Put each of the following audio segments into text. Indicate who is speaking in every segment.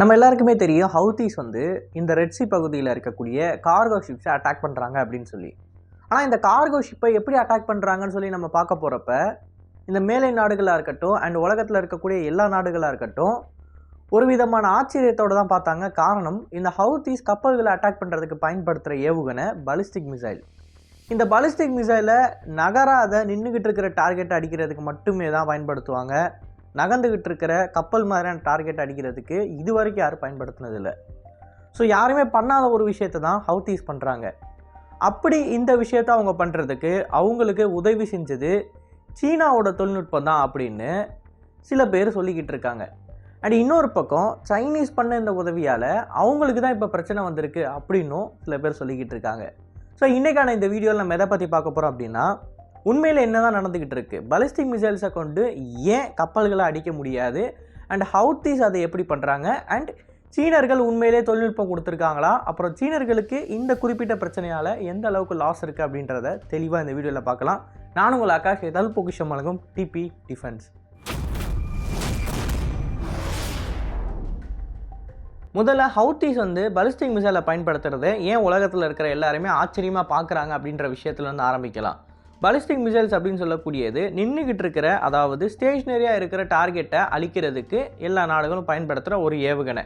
Speaker 1: நம்ம எல்லாருக்குமே தெரியும் ஹவுதீஸ் வந்து இந்த ரெட்சி பகுதியில் இருக்கக்கூடிய கார்கோ ஷிப்ஸை அட்டாக் பண்ணுறாங்க அப்படின்னு சொல்லி. ஆனால் இந்த கார்கோ ஷிப்பை எப்படி அட்டாக் பண்ணுறாங்கன்னு சொல்லி நம்ம பார்க்க போகிறப்ப இந்த மேலை நாடுகளாக இருக்கட்டும் அண்ட் உலகத்தில் இருக்கக்கூடிய எல்லா நாடுகளாக இருக்கட்டும் ஒரு விதமான ஆச்சரியத்தோடு தான் பார்த்தாங்க. காரணம் இந்த ஹவுதீஸ் கப்பல்களை அட்டாக் பண்ணுறதுக்கு பயன்படுத்துகிற ஏவுகணை பலிஸ்டிக் மிசைல் இந்த பலிஸ்டிக் மிசைலை நகராத நின்றுக்கிட்டு இருக்கிற டார்கெட் அடிக்கிறதுக்கு மட்டுமே தான் பயன்படுத்துவாங்க. நகர்ந்துக்கிட்டு இருக்கிற கப்பல் மாதிரியான டார்கெட் அடிக்கிறதுக்கு இது வரைக்கும் யாரும் பயன்படுத்தினதில்லை. ஸோ யாருமே பண்ணாத ஒரு விஷயத்தை தான் ஹவுத்தீஸ் பண்ணுறாங்க அப்படி இந்த விஷயத்த அவங்க பண்ணுறதுக்கு அவங்களுக்கு உதவி செஞ்சது சீனாவோட தொழில்நுட்பம் தான் அப்படின்னு சில பேர் சொல்லிக்கிட்டு இருக்காங்க. அண்ட் இன்னொரு பக்கம் சைனீஸ் பண்ண இந்த உதவியால் அவங்களுக்கு தான் இப்போ பிரச்சனை வந்திருக்கு அப்படின்னும் சில பேர் சொல்லிக்கிட்டு இருக்காங்க. ஸோ இன்றைக்கான இந்த வீடியோவில் நம்ம எதை பற்றி பார்க்க போகிறோம் அப்படின்னா உண்மையில் என்ன தான் நடந்துக்கிட்டு இருக்குது பலிஸ்டிக் மிசைல்ஸை கொண்டு ஏன் கப்பல்களை அடிக்க முடியாது? அண்ட் ஹவுத்தீஸ் அதை எப்படி பண்ணுறாங்க அண்ட் சீனர்கள் உண்மையிலே தொழில்நுட்பம் கொடுத்துருக்காங்களா? அப்புறம் சீனர்களுக்கு இந்த குறிப்பிட்ட பிரச்சனையால் எந்த அளவுக்கு லாஸ் இருக்குது அப்படின்றத தெளிவாக இந்த வீடியோவில் பார்க்கலாம். நான் உங்கள் ஆகாஷ் எதால் பொக்கிஷம் வழங்கும் டிபி டிஃபென்ஸ் முதல்ல ஹவுத்தீஸ் வந்து பலிஸ்டிக் மிசைலை பயன்படுத்துறது ஏன் உலகத்தில் இருக்கிற எல்லாருமே ஆச்சரியமாக பார்க்குறாங்க அப்படின்ற விஷயத்துல வந்து ஆரம்பிக்கலாம். பலிஸ்டிக் மிசைல்ஸ் அப்படின்னு சொல்லக்கூடியது நின்றுக்கிட்டு இருக்கிற அதாவது ஸ்டேஷ்னரியாக இருக்கிற டார்கெட்டை அழிக்கிறதுக்கு எல்லா நாடுகளும் பயன்படுத்துகிற ஒரு ஏவுகணை.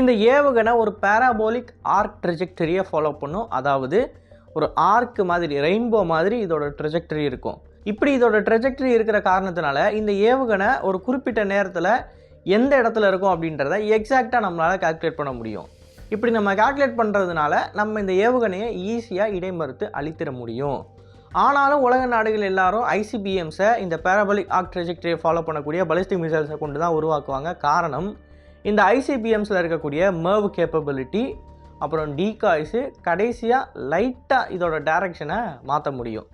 Speaker 1: இந்த ஏவுகணை ஒரு பேராபோலிக் ஆர்க் ட்ரெஜெக்டரியை ஃபாலோ பண்ணும். அதாவது ஒரு ஆர்க் மாதிரி ரெயின்போ மாதிரி இதோட ட்ரெஜெக்டரி இருக்கும். இப்படி இதோட ட்ரெஜெக்டரி இருக்கிற காரணத்தினால இந்த ஏவுகணை ஒரு குறிப்பிட்ட நேரத்தில் எந்த இடத்துல இருக்கும் அப்படின்றத எக்ஸாக்டாக நம்மளால் கால்குலேட் பண்ண முடியும். இப்படி நம்ம கால்குலேட் பண்ணுறதுனால நம்ம இந்த ஏவுகணையை ஈஸியாக இடைமறுத்து அழித்திட முடியும். ஆனாலும் உலக நாடுகள் எல்லாரும் ஐசிபிஎம்ஸை இந்த பேரபலிக் ஆக் ட்ரெஜெக்டரியை ஃபாலோ பண்ணக்கூடிய பலிஸ்டிக் மிசைல்ஸை கொண்டு தான் உருவாக்குவாங்க. காரணம் இந்த ஐசிபிஎம்ஸில் இருக்கக்கூடிய மர்வ் கேப்பபிலிட்டி அப்புறம் டீகாய்ஸு கடைசியாக லைட்டாக இதோட டைரக்ஷனை மாற்ற முடியும்.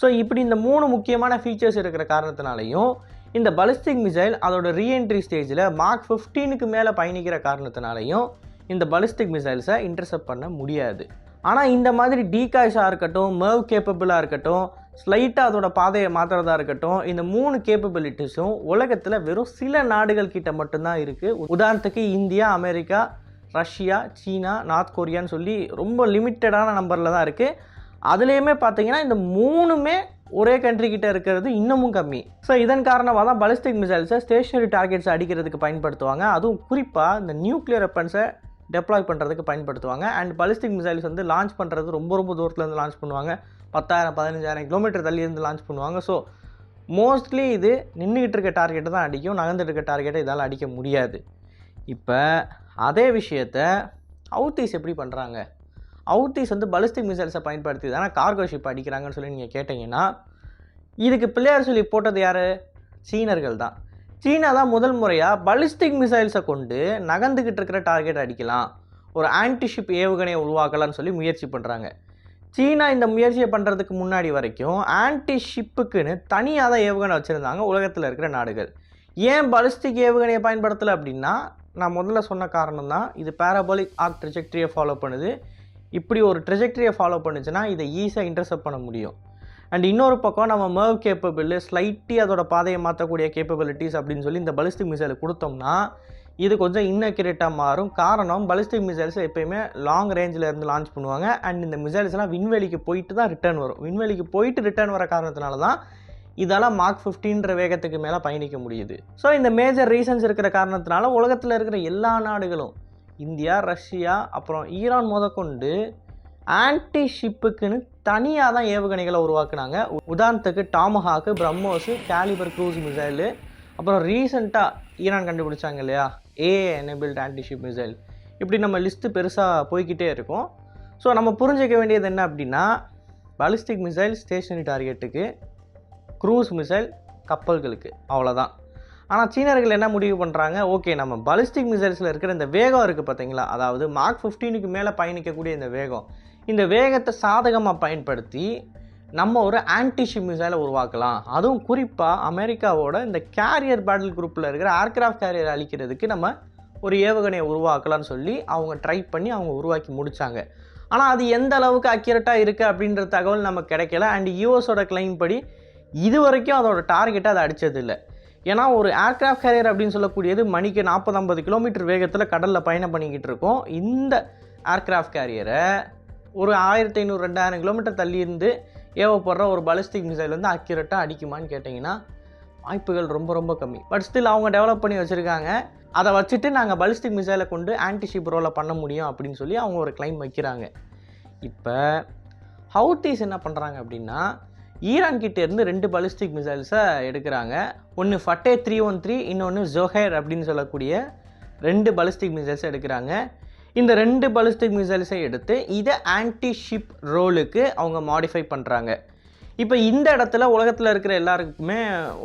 Speaker 1: ஸோ இப்படி இந்த மூணு முக்கியமான ஃபீச்சர்ஸ் இருக்கிற காரணத்தினாலையும் இந்த பலிஸ்டிக் மிசைல் அதோட ரீஎன்ட்ரி ஸ்டேஜில் மார்க் ஃபிஃப்டீனுக்கு மேலே பயணிக்கிற காரணத்தினாலையும் இந்த பலிஸ்டிக் மிசைல்ஸை இன்டர்செப்ட் பண்ண முடியாது. ஆனால் இந்த மாதிரி டீகாய்ஸாக இருக்கட்டும் மர்வ் கேப்பபிளாக இருக்கட்டும் ஸ்லைட்டாக அதோட பாதையை மாற்றுறதா இருக்கட்டும் இந்த மூணு கேப்பபிலிட்டிஸும் உலகத்தில் வெறும் சில நாடுகள் கிட்ட மட்டும்தான் இருக்குது உதாரணத்துக்கு India America Russia China north கொரியான்னு சொல்லி ரொம்ப லிமிட்டடான நம்பரில் தான் இருக்குது அதுலேயுமே பார்த்தீங்கன்னா இந்த மூணுமே ஒரே கண்ட்ரி கிட்ட இருக்கிறது இன்னமும் கம்மி. ஸோ இதன் காரணமாக தான் பலிஸ்டிக் மிசைல்ஸை ஸ்டேஷனரி டார்கெட்ஸ் அடிக்கிறதுக்கு பயன்படுத்துவாங்க. அதுவும் குறிப்பாக இந்த நியூக்ளியர் வெப்பன்ஸை டெப்ளாய் பண்ணுறதுக்கு பயன்படுத்துவாங்க. அண்ட் பலிஸ்டிக் மிசைல்ஸ் வந்து லான்ச் பண்ணுறது ரொம்ப ரொம்ப தூரத்துலேருந்து லான்ச் பண்ணுவாங்க. பத்தாயிரம் பதினஞ்சாயிரம் கிலோமீட்டர் தள்ளியிருந்து லான்ச் பண்ணுவாங்க. ஸோ மோஸ்ட்லி இது நின்றுக்கிட்டு இருக்க டார்கெட்டை தான் அடிக்கும். நகர்ந்துட்டு இருக்க டார்கெட்டை இதால் அடிக்க முடியாது. இப்போ அதே விஷயத்த அவுத்தீஸ் எப்படி பண்ணுறாங்க அவுத்தீஸ் வந்து பலிஸ்டிக் மிசைல்ஸை பயன்படுத்தி தானே கார்கோ ஷிப் அடிக்கிறாங்கன்னு சொல்லி நீங்கள் கேட்டிங்கன்னா இதுக்கு பிள்ளையார் சொல்லி போட்டது யார்? சீனர்கள் தான். சீனா தான் முதல் முறையாக பலிஸ்டிக் மிசைல்ஸை கொண்டு நகர்ந்துக்கிட்டு இருக்கிற டார்கெட் அடிக்கலாம். ஒரு ஆன்டிஷிப் ஏவுகணையை உருவாக்கலாம்னு சொல்லி முயற்சி பண்ணுறாங்க சீனா இந்த முயற்சியை பண்ணுறதுக்கு முன்னாடி வரைக்கும் ஆன்டிஷிப்புக்குன்னு தனியாக தான் ஏவுகணை வச்சுருந்தாங்க உலகத்தில் இருக்கிற நாடுகள். ஏன் பலிஸ்டிக் ஏவுகணையை பயன்படுத்தலை அப்படின்னா நான் முதல்ல சொன்ன காரணம் தான் இது பேராபாலிக் ஆர்க் ட்ரெஜெக்ட்ரியை ஃபாலோ பண்ணுது. இப்படி ஒரு ட்ரெஜெக்ட்ரியை ஃபாலோ பண்ணுச்சுன்னா இதை ஈஸியாக இன்டர்செப்ட் பண்ண முடியும். அண்ட் இன்னொரு பக்கம் நம்ம மேவ் கேப்பபிள் ஸ்லைட்டி அதோட பாதையை மாற்றக்கூடிய கேப்பபிலிட்டிஸ் அப்படின்னு சொல்லி இந்த பலிஸ்டிக் மிசைலை கொடுத்தோம்னா இது கொஞ்சம் இன்னக்யூரேட்டாக மாறும். காரணம் பலிஸ்டிக் மிசைல்ஸ் எப்பயுமே லாங் ரேஞ்சில் இருந்து லான்ச் பண்ணுவாங்க. அண்ட் இந்த மிசைல்ஸ்லாம் விண்வெளிக்கு போயிட்டு தான் ரிட்டர்ன் வரும். விண்வெளிக்கு போயிட்டு ரிட்டர்ன் வர காரணத்தினால தான் இதெல்லாம் மார்க் ஃபிஃப்டீன்ற வேகத்துக்கு மேலே பயணிக்க முடியுது. ஸோ இந்த மேஜர் ரீசன்ஸ் இருக்கிற காரணத்தினால உலகத்தில் இருக்கிற எல்லா நாடுகளும் இந்தியா ரஷ்யா அப்புறம் ஈரான் முதற்கொண்டு ஆன்டி ஷிப்புக்குன்னு தனியாக தான் ஏவுகணைகளை உருவாக்குனாங்க. உதாரணத்துக்கு Tomahawk BrahMos Kalibr cruise missile அப்புறம் ரீசெண்டாக ஈரான் கண்டுபிடிச்சாங்க இல்லையா? ஏ எனேபிள்ட் ஆன்டிஷிப் மிசைல் இப்படி நம்ம லிஸ்ட்டு பெருசாக போய்கிட்டே இருக்கும். ஸோ நம்ம புரிஞ்சிக்க வேண்டியது என்ன அப்படின்னா பாலிஸ்டிக் மிசைல் ஸ்டேஷனரி டார்கெட்டுக்கு க்ரூஸ் மிசைல் கப்பல்களுக்கு. அவ்வளோதான் ஆனால் சீனர்கள் என்ன முடிவு பண்ணுறாங்க ஓகே நம்ம பாலிஸ்டிக் மிசைல்ஸில் இருக்கிற இந்த வேகம் இருக்குது பார்த்தீங்களா அதாவது மார்க் ஃபிஃப்டீனுக்கு மேலே பயணிக்கக்கூடிய இந்த வேகம். இந்த வேகத்தை சாதகமாக பயன்படுத்தி நம்ம ஒரு ஆன்டிஷி மிசைலை உருவாக்கலாம். அதுவும் குறிப்பாக அமெரிக்காவோட இந்த கேரியர் பேட்டில் குரூப்பில் இருக்கிற ஏர்கிராஃப்ட் கேரியர் அழிக்கிறதுக்கு நம்ம ஒரு ஏவுகணையை உருவாக்கலாம்னு சொல்லி அவங்க ட்ரை பண்ணி அவங்க உருவாக்கி முடித்தாங்க ஆனால் அது எந்த அளவுக்கு அக்யூரேட்டாக இருக்குது அப்படின்ற தகவல் நமக்கு கிடைக்கல. அண்ட் யூஎஸோட கிளைம் படி இது வரைக்கும் அதோட டார்கெட்டை அதை அடித்ததில்லை ஏன்னா ஒரு ஏர்க்ராஃப்ட் கேரியர் அப்படின்னு சொல்லக்கூடியது மணிக்கு நாற்பது ஐம்பது கிலோமீட்டர் வேகத்தில் கடலில் பயணம் பண்ணிக்கிட்டு இருக்கோம். இந்த ஏர்க்ராஃப்ட் கேரியரை ஒரு ஆயிரத்தி ஐநூறு ரெண்டாயிரம் கிலோமீட்டர் தள்ளி இருந்து ஏவப்படுற ஒரு பலிஸ்டிக் மிசைல் வந்து அக்யூரேட்டாக அடிக்குமான்னு கேட்டிங்கன்னா வாய்ப்புகள் ரொம்ப ரொம்ப கம்மி. பட் ஸ்டில் அவங்க டெவலப் பண்ணி வச்சுருக்காங்க. அதை வச்சுட்டு நாங்கள் பலிஸ்டிக் மிசைலை கொண்டு ஆன்டிஷிப் ரோலை பண்ண முடியும் அப்படின்னு சொல்லி அவங்க ஒரு கிளைம் வைக்கிறாங்க. இப்போ ஹவுத்தீஸ் என்ன பண்ணுறாங்க அப்படின்னா ஈரான் இருந்து ரெண்டு பலிஸ்டிக் மிசைல்ஸை எடுக்கிறாங்க. ஒன்று ஃபட்டே த்ரீ ஒன் த்ரீ இன்னொன்று ஜொஹேர் அப்படின்னு சொல்லக்கூடிய ரெண்டு பலிஸ்டிக் மிசைல்ஸை எடுக்கிறாங்க. இந்த ரெண்டு பலிஸ்டிக் மிசைல்ஸை எடுத்து இதை ஆன்டி ஷிப் ரோலுக்கு அவங்க மாடிஃபை பண்ணுறாங்க இப்போ இந்த இடத்துல உலகத்தில் இருக்கிற எல்லாருக்குமே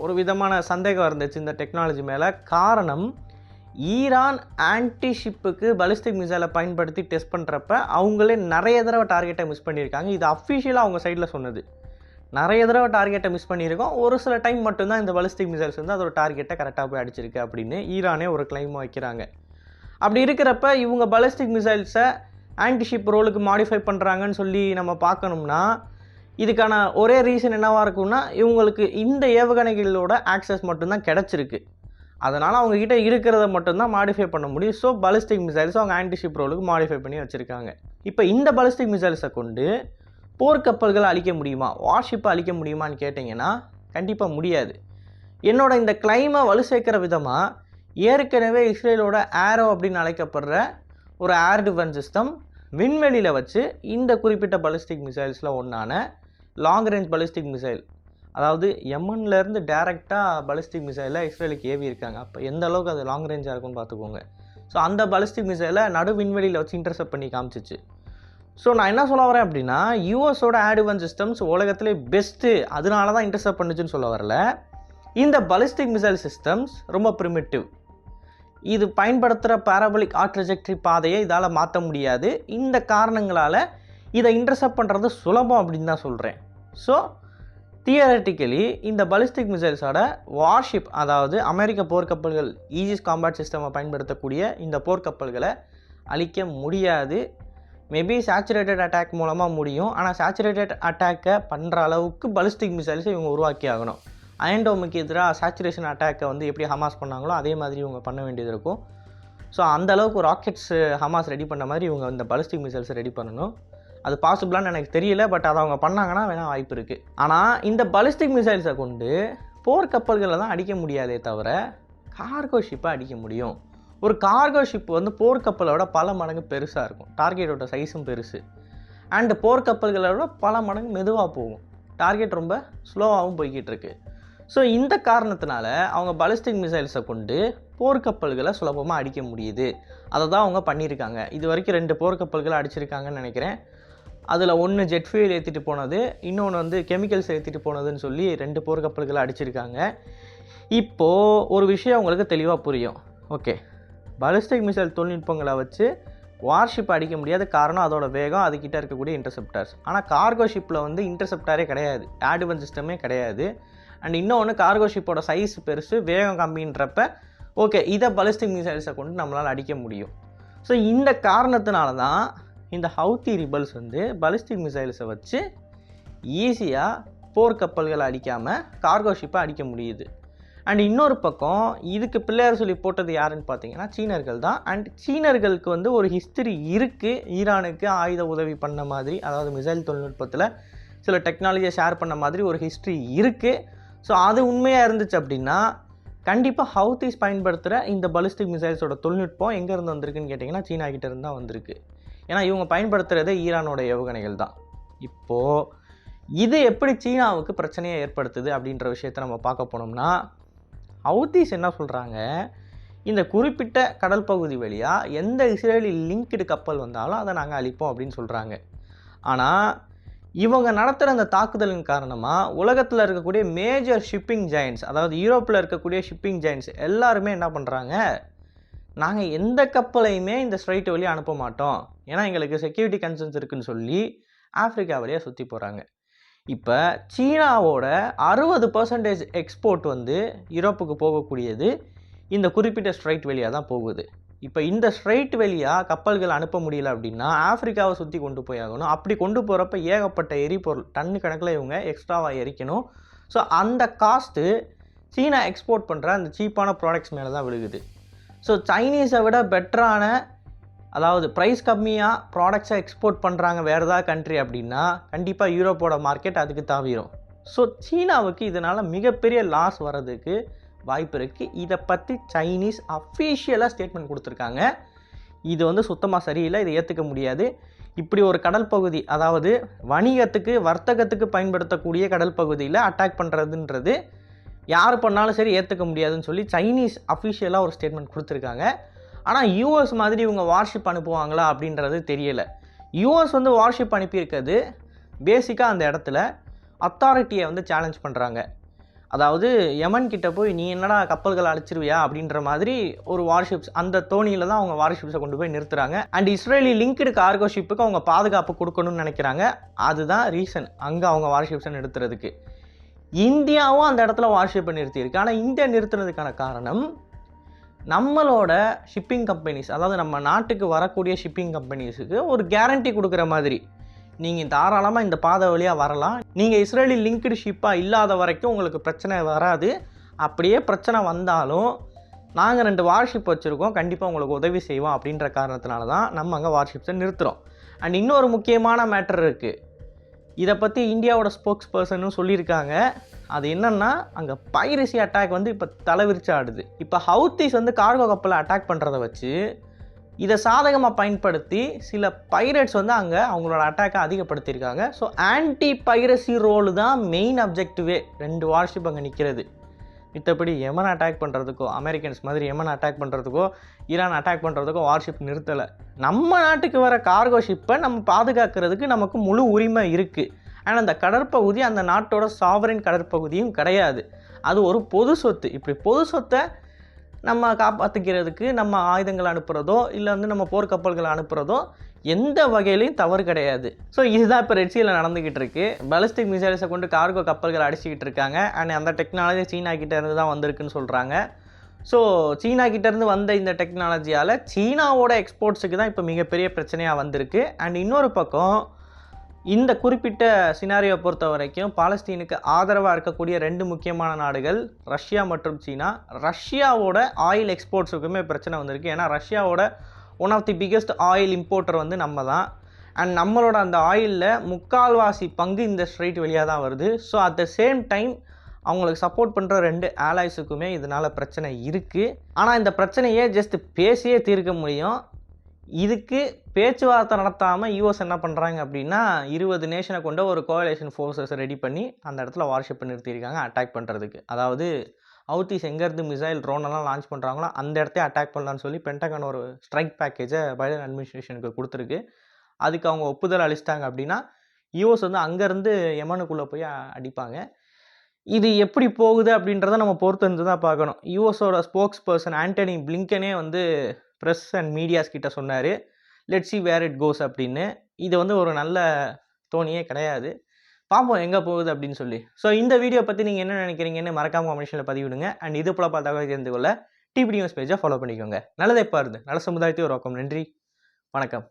Speaker 1: ஒரு விதமான சந்தேகம் இருந்துச்சு இந்த டெக்னாலஜி மேலே. காரணம் ஈரான் ஆன்டி ஷிப்புக்கு பலிஸ்டிக் மிசைலை பயன்படுத்தி டெஸ்ட் பண்ணுறப்ப அவங்களே நிறைய தடவை டார்கெட்டை மிஸ் பண்ணியிருக்காங்க. இது அஃபிஷியலாக அவங்க சைடில் சொன்னது. நிறைய தடவை டார்கெட்டை மிஸ் பண்ணியிருக்கோம். ஒரு சில டைம் மட்டும்தான் இந்த பலிஸ்டிக் மிசைல்ஸ் வந்து அதோட டார்கெட்டை கரெக்டாக போய் அடிச்சிருக்கு அப்படின்னு ஈரானே ஒரு கிளைம் வைக்கிறாங்க. அப்படி இருக்கிறப்ப இவங்க பலஸ்டிக் மிசைல்ஸை ஆன்டிஷிப் ரோலுக்கு மாடிஃபை பண்ணுறாங்கன்னு சொல்லி நம்ம பார்க்கணும்னா இதுக்கான ஒரே ரீசன் என்னவாக இருக்கும்னா இவங்களுக்கு இந்த ஏவுகணைகளோட ஆக்சஸ் மட்டும்தான் கிடச்சிருக்கு. அதனால் அவங்கக்கிட்ட இருக்கிறத மட்டும்தான் மாடிஃபை பண்ண முடியும். ஸோ பலிஸ்டிக் மிசைல்ஸ் அவங்க ஆன்டிஷிப் ரோலுக்கு மாடிஃபை பண்ணி வச்சுருக்காங்க. இப்போ இந்த பலிஸ்டிக் மிசைல்ஸை கொண்டு போர்க்கப்பல்களை அழிக்க முடியுமா? வார்ஷிப்பை அழிக்க முடியுமான்னு கேட்டிங்கன்னா கண்டிப்பாக முடியாது. என்னோட இந்த கிளைமை வலு சேர்க்குற விதமாக ஏற்கனவே இஸ்ரேலோட ஏரோ அப்படின்னு அழைக்கப்படுற ஒரு ஏர் டிஃபென்ஸ் சிஸ்டம் விண்வெளியில் வச்சு இந்த குறிப்பிட்ட பலிஸ்டிக் மிசைல்ஸில் ஒன்றான லாங் ரேஞ்ச் பலிஸ்டிக் மிசைல் அதாவது எம்என்லேருந்து டேரெக்டாக பலிஸ்டிக் மிசைலை இஸ்ரேலுக்கு ஏவி இருக்காங்க. அப்போ எந்த அளவுக்கு அது லாங் ரேஞ்சாக இருக்கும்னு பார்த்துக்கோங்க. ஸோ அந்த பலிஸ்டிக் மிசைலை நடு விண்வெளியில் வச்சு இன்டர்செப்ட் பண்ணி காமிச்சிச்சு. ஸோ நான் என்ன சொல்ல வரேன் அப்படின்னா யூஎஸோட ஆடிவன் சிஸ்டம்ஸ் உலகத்திலே பெஸ்ட்டு அதனால தான் இன்டர்செப்ட் பண்ணுச்சுன்னு சொல்ல வரல. இந்த பலிஸ்டிக் மிசைல் சிஸ்டம்ஸ் ரொம்ப ப்ரிமிட்டிவ் இது பயன்படுத்துகிற பாரபலிக் ஆர்ட் ட்ரெஜெக்டரி பாதையை இதால் மாற்ற முடியாது. இந்த காரணங்களால் இதை இன்டர்செப்ட் பண்ணுறது சுலபம் அப்படின்னு தான் சொல்கிறேன் ஸோ தியரட்டிக்கலி இந்த பலிஸ்டிக் மிசைல்ஸோட வார்ஷிப் அதாவது அமெரிக்க போர்க்கப்பல்கள் ஈஜிஸ் காம்பேட் சிஸ்டமை பயன்படுத்தக்கூடிய இந்த போர்க்கப்பல்களை அழிக்க முடியாது. மேபி சேச்சுரேட்டட் அட்டாக் மூலமாக முடியும். ஆனால் சேச்சுரேட்டட் அட்டாக்கை பண்ணுற அளவுக்கு பலிஸ்டிக் மிசைல்ஸை இவங்க உருவாக்கி ஆகணும் அயன்டோமுக்கு எதிராக சேச்சுரேஷன் அட்டாக்கை வந்து எப்படி ஹமாஸ் பண்ணாங்களோ அதே மாதிரி இவங்க பண்ண வேண்டியது இருக்கும். ஸோ அந்த அளவுக்கு ராக்கெட்ஸ் ஹமாஸ் ரெடி பண்ண மாதிரி இவங்க இந்த பலிஸ்டிக் மிசைல்ஸ் ரெடி பண்ணணும். அது பாசிபிளான்னு எனக்கு தெரியல பட் அதை அவங்க பண்ணாங்கன்னா வேணால் வாய்ப்பு இருக்குது ஆனால் இந்த பலிஸ்டிக் மிசைல்ஸை கொண்டு போர்க்கப்பல்களை தான் அடிக்க முடியாதே தவிர கார்கோ ஷிப்பை அடிக்க முடியும். ஒரு கார்கோ ஷிப் வந்து போர்க்கப்பலோட பல மடங்கு பெருசாக இருக்கும். டார்கெட்டோட சைஸும் பெருசு. அண்டு போர்க்கப்பல்களோட பல மடங்கு மெதுவாக போகும். டார்கெட் ரொம்ப ஸ்லோவாகவும் போய்கிட்டு இருக்குது ஸோ இந்த காரணத்தினால அவங்க பலிஸ்டிக் மிசைல்ஸை கொண்டு போர்க்கப்பல்களை சுலபமாக அடிக்க முடியுது. அதை தான் அவங்க பண்ணியிருக்காங்க. இது வரைக்கும் ரெண்டு போர்க்கப்பல்களை அடிச்சிருக்காங்கன்னு நினைக்கிறேன். அதில் ஒன்று ஜெட் ஃபியூல் ஏற்றிட்டு போனது இன்னொன்று வந்து கெமிக்கல்ஸ் ஏற்றிட்டு போனதுன்னு சொல்லி ரெண்டு போர்க்கப்பல்களை அடிச்சிருக்காங்க. இப்போது ஒரு விஷயம் உங்களுக்கு தெளிவாக புரியும். ஓகே பலிஸ்டிக் மிசைல் தொழில்நுட்பங்களை வச்சு வார்ஷிப் அடிக்க முடியாத காரணம் அதோட வேகம் அதுக்கிட்ட இருக்கக்கூடிய இன்டர்செப்டார்ஸ் ஆனால் கார்கோ ஷிப்பில் வந்து இன்டர்செப்டாரே கிடையாது. ஆடுவன் சிஸ்டமே கிடையாது. அண்ட் இன்னொன்று கார்கோ ஷிப்போட சைஸ் பெருசு வேகம் கம்மின்றப்ப ஓகே இதை பலிஸ்டிக் மிசைல்ஸை கொண்டு நம்மளால் அடிக்க முடியும். ஸோ இந்த காரணத்தினால தான் இந்த ஹவுத்தி ரிபல்ஸ் வந்து பலிஸ்டிக் மிசைல்ஸை வச்சு ஈஸியாக போர்க்கப்பல்களை அடிக்காமல் கார்கோ ஷிப்பை அடிக்க முடியுது. அண்ட் இன்னொரு பக்கம் இதுக்கு பிள்ளையார் சொல்லி போட்டது யாருன்னு பார்த்தீங்கன்னா சீனர்கள் தான். அண்ட் சீனர்களுக்கு வந்து ஒரு ஹிஸ்டரி இருக்குது ஈரானுக்கு ஆயுத உதவி பண்ண மாதிரி அதாவது மிசைல் தொழில்நுட்பத்தில் சில டெக்னாலஜியை ஷேர் பண்ண மாதிரி ஒரு ஹிஸ்ட்ரி இருக்குது ஸோ அது உண்மையாக இருந்துச்சு அப்படின்னா கண்டிப்பாக ஹவுத்தீஸ் பயன்படுத்துகிற இந்த பலிஸ்டிக் மிசைல்ஸோட தொழில்நுட்பம் எங்கேருந்து வந்திருக்குன்னு கேட்டிங்கன்னா சீனா கிட்ட இருந்து தான் வந்திருக்கு. ஏன்னா இவங்க பயன்படுத்துகிறதே ஈரானோட ஏவுகணைகள் தான். இப்போது இது எப்படி சீனாவுக்கு பிரச்சனையை ஏற்படுத்துது அப்படின்ற விஷயத்தை நம்ம பார்க்க போனோம்னா ஹவுத்தீஸ் என்ன சொல்கிறாங்க இந்த குறிப்பிட்ட கடல் பகுதி வழியாக எந்த இஸ்ரேலி லிங்க்டு கப்பல் வந்தாலும் அதை நாங்கள் அழிப்போம் அப்படின்னு சொல்கிறாங்க ஆனால் இவங்க நடத்துகிற அந்த தாக்குதலின் காரணமாக உலகத்தில் இருக்கக்கூடிய மேஜர் ஷிப்பிங் ஜாயின்ஸ் அதாவது யூரோப்பில் இருக்கக்கூடிய ஷிப்பிங் ஜாயின்ஸ் எல்லாருமே என்ன பண்ணுறாங்க நாங்கள் எந்த கப்பலையுமே இந்த ஸ்ட்ரைட் வழியாக அனுப்ப மாட்டோம். ஏன்னா எங்களுக்கு செக்யூரிட்டி கன்சர்ன்ஸ் இருக்குன்னு சொல்லி ஆப்பிரிக்கா வழியாக சுற்றி போகிறாங்க இப்போ சீனாவோட அறுபது பர்சன்டேஜ் எக்ஸ்போர்ட் வந்து யூரோப்புக்கு போகக்கூடியது இந்த குறிப்பிட்ட ஸ்ட்ரைட் வழியாக தான் போகுது. இப்போ இந்த ஸ்ட்ரைட் வழியாக கப்பல்கள் அனுப்ப முடியல அப்படின்னா ஆப்பிரிக்காவை சுற்றி கொண்டு போய் ஆகணும். அப்படி கொண்டு போகிறப்ப ஏகப்பட்ட எரிபொருள் டன்னு கணக்கில் இவங்க எக்ஸ்ட்ராவாக எரிக்கணும். ஸோ அந்த காஸ்ட்டு சீனா எக்ஸ்போர்ட் பண்ணுற அந்த சீப்பான ப்ராடக்ட்ஸ் மேலே தான் விழுகுது. ஸோ சைனீஸை விட பெட்டரான அதாவது ப்ரைஸ் கம்மியாக ப்ராடக்ட்ஸை எக்ஸ்போர்ட் பண்ணுறாங்க வேறு ஏதாவது கண்ட்ரி அப்படின்னா கண்டிப்பாக யூரோப்போட மார்க்கெட் அதுக்கு தாவிரும் ஸோ சீனாவுக்கு இதனால் மிகப்பெரிய லாஸ் வர்றதுக்கு வாய்ப்பு இருக்குது இதை பற்றி சைனீஸ் அஃபீஷியலாக ஸ்டேட்மெண்ட் கொடுத்துருக்காங்க. இது வந்து சுத்தமாக சரியில்லை. இதை ஏற்றுக்க முடியாது. இப்படி ஒரு கடல் பகுதி அதாவது வணிகத்துக்கு வர்த்தகத்துக்கு பயன்படுத்தக்கூடிய கடல் பகுதியில் அட்டாக் பண்ணுறதுன்றது யார் பண்ணாலும் சரி ஏற்றுக்க முடியாதுன்னு சொல்லி சைனீஸ் அஃபிஷியலாக ஒரு ஸ்டேட்மெண்ட் கொடுத்துருக்காங்க. ஆனால் யூஎஸ் மாதிரி இவங்க வார்ஷிப் அனுப்புவாங்களா அப்படின்றது தெரியலை. யூஎஸ் வந்து வார்ஷிப் அனுப்பியிருக்கிறது பேசிக்காக அந்த இடத்துல அத்தாரிட்டியை வந்து சேலஞ்ச் பண்ணுறாங்க அதாவது யமன் கிட்ட போய் நீ என்னடா கப்பல்களை அழைச்சிருவியா? அப்படின்ற மாதிரி ஒரு வார்ஷிப்ஸ் அந்த தோணியில் தான் அவங்க வார்ஷிப்ஸை கொண்டு போய் நிறுத்துறாங்க. அண்ட் இஸ்ரேலி லிங்க்டு கார்கோ ஷிப்புக்கு அவங்க பாதுகாப்பு கொடுக்கணும்னு நினைக்கிறாங்க. அதுதான் ரீசன் அங்கே அவங்க வார்ஷிப்ஸை நிறுத்துறதுக்கு. இந்தியாவும் அந்த இடத்துல வார்ஷிப்பை நிறுத்தியிருக்கு. ஆனால் இந்தியா நிறுத்துறதுக்கான காரணம் நம்மளோட ஷிப்பிங் கம்பெனிஸ் அதாவது நம்ம நாட்டுக்கு வரக்கூடிய ஷிப்பிங் கம்பெனிஸுக்கு ஒரு கேரண்டி கொடுக்குற மாதிரி. நீங்கள் தாராளமாக இந்த பாதை வழியாக வரலாம். நீங்கள் இஸ்ரேலி லிங்க்டு ஷிப்பாக இல்லாத வரைக்கும் உங்களுக்கு பிரச்சனை வராது. அப்படியே பிரச்சனை வந்தாலும் நாங்கள் ரெண்டு வார்ஷிப் வச்சுருக்கோம். கண்டிப்பாக உங்களுக்கு உதவி செய்வோம் அப்படின்ற காரணத்தினால தான் நம்ம அங்கே வார்ஷிப்ஸை நிறுத்துகிறோம் அண்ட் இன்னொரு முக்கியமான மேட்டர் இருக்குது இதை பற்றி இந்தியாவோட ஸ்போக்ஸ் பர்சனும் சொல்லியிருக்காங்க. அது என்னென்னா அங்கே பைரசி அட்டாக் வந்து இப்போ தலைவிரிச்சு ஆடுது. இப்போ ஹவுத்திஸ் வந்து கார்கோ கப்பலை அட்டாக் பண்ணுறத வச்சு இதை சாதகமாக பயன்படுத்தி சில பைரட்ஸ் வந்து அங்கே அவங்களோட அட்டாக்கை அதிகப்படுத்தியிருக்காங்க. ஸோ ஆன்டி பைரசி ரோல் தான் மெயின் அப்ஜெக்டிவே ரெண்டு வார்ஷிப் அங்கே நிற்கிறது மித்தபடி எமன் அட்டாக் பண்ணுறதுக்கோ அமெரிக்கன்ஸ் மாதிரி எமன் அட்டாக் பண்ணுறதுக்கோ ஈரான் அட்டாக் பண்ணுறதுக்கோ வார்ஷிப் நிறுத்தலை. நம்ம நாட்டுக்கு வர கார்கோ ஷிப்பை நம்ம பாதுகாக்கிறதுக்கு நமக்கு முழு உரிமை இருக்குது ஆனால் அந்த கடற்பகுதி அந்த நாட்டோட சாவரின் கடற்பகுதியும் கிடையாது. அது ஒரு பொது சொத்து. இப்படி பொது சொத்தை நம்ம காப்பாற்றிக்கிறதுக்கு நம்ம ஆயுதங்கள் அனுப்புகிறதோ இல்லை வந்து நம்ம போர்க்கப்பல்களை அனுப்புகிறதோ எந்த வகையிலையும் தவறு கிடையாது. ஸோ இதுதான் இப்போ ரெட்சியில் நடந்துக்கிட்டு இருக்கு. பலிஸ்டிக் மிசைல்ஸை கொண்டு கார்கோ கப்பல்கள் அடிச்சுக்கிட்டு இருக்காங்க. அண்ட் அந்த டெக்னாலஜி சீனா இருந்து தான் வந்திருக்குன்னு சொல்கிறாங்க ஸோ சீனா கிட்டேருந்து வந்த இந்த டெக்னாலஜியால் சீனாவோட எக்ஸ்போர்ட்ஸுக்கு தான் இப்போ மிகப்பெரிய பிரச்சனையாக வந்திருக்கு. அண்ட் இன்னொரு பக்கம் இந்த குறிப்பிட்ட சினாரியை பொறுத்த வரைக்கும் பாலஸ்தீனுக்கு ஆதரவாக இருக்கக்கூடிய ரெண்டு முக்கியமான நாடுகள் ரஷ்யா மற்றும் சீனா. ரஷ்யாவோட ஆயில் எக்ஸ்போர்ட்ஸுக்குமே பிரச்சனை வந்திருக்கு. ஏன்னா ரஷ்யாவோட one of the biggest oil importer வந்து நம்ம தான் அண்ட் நம்மளோட அந்த ஆயிலில் முக்கால்வாசி பங்கு இந்த ஸ்ட்ரைட் வழியாக தான் வருது. So at the same time அவங்களுக்கு சப்போர்ட் பண்ணுற ரெண்டு ஆலாய்ஸுக்குமே இதனால் பிரச்சனை இருக்குது ஆனால் இந்த பிரச்சனையே ஜஸ்ட் பேசியே தீர்க்க முடியும். இதுக்கு பேச்சுவார்த்தை நடத்தாமல் யூஎஸ் என்ன பண்ணுறாங்க அப்படின்னா இருபது நேஷனை கொண்ட ஒரு கோவலேஷன் ஃபோர்ஸஸ் ரெடி பண்ணி அந்த இடத்துல வார்ஷிப் நிறுத்தியிருக்காங்க அட்டாக் பண்ணுறதுக்கு அதாவது ஹவுத்திஸ் எங்கேருந்து மிசைல் ட்ரோனெல்லாம் லான்ச் பண்ணுறாங்களோ அந்த இடத்தையே அட்டாக் பண்ணலான்னு சொல்லி பென்டகன் ஒரு ஸ்ட்ரைக் பேக்கேஜை பைடன் அட்மினிஸ்ட்ரேஷனுக்கு கொடுத்துருக்கு. அதுக்கு அவங்க ஒப்புதல் அளிச்சிட்டாங்க அப்படின்னா யூஎஸ் வந்து அங்கேருந்து எமனுக்குள்ளே போய் அடிப்பாங்க. இது எப்படி போகுது அப்படின்றத நம்ம பொறுத்து இருந்து தான் பார்க்கணும் யூஎஸோட ஸ்போக்ஸ் பர்சன் ஆண்டனி பிளிங்கனே வந்து ப்ரெஸ் அண்ட் மீடியாஸ் கிட்ட சொன்னார். Let see where it goes அப்படின்னு. இது வந்து ஒரு நல்ல தோணியே கிடையாது. பார்ப்போம் எங்கே போகுது அப்படின்னு சொல்லி. ஸோ இந்த வீடியோ பற்றி நீங்கள் என்ன நினைக்கிறீங்கன்னு மறக்காம கமெண்ட்ஸில் பதிவிடுங்க. அண்ட் இது போல பல தகவல் தெரிந்து கொள்ள டிபி நியூஸ் பேஜை ஃபாலோ பண்ணிக்கோங்க. நல்லதை பாருது நல்ல சமுதாயத்தை உருவாக்கும். நன்றி. வணக்கம்.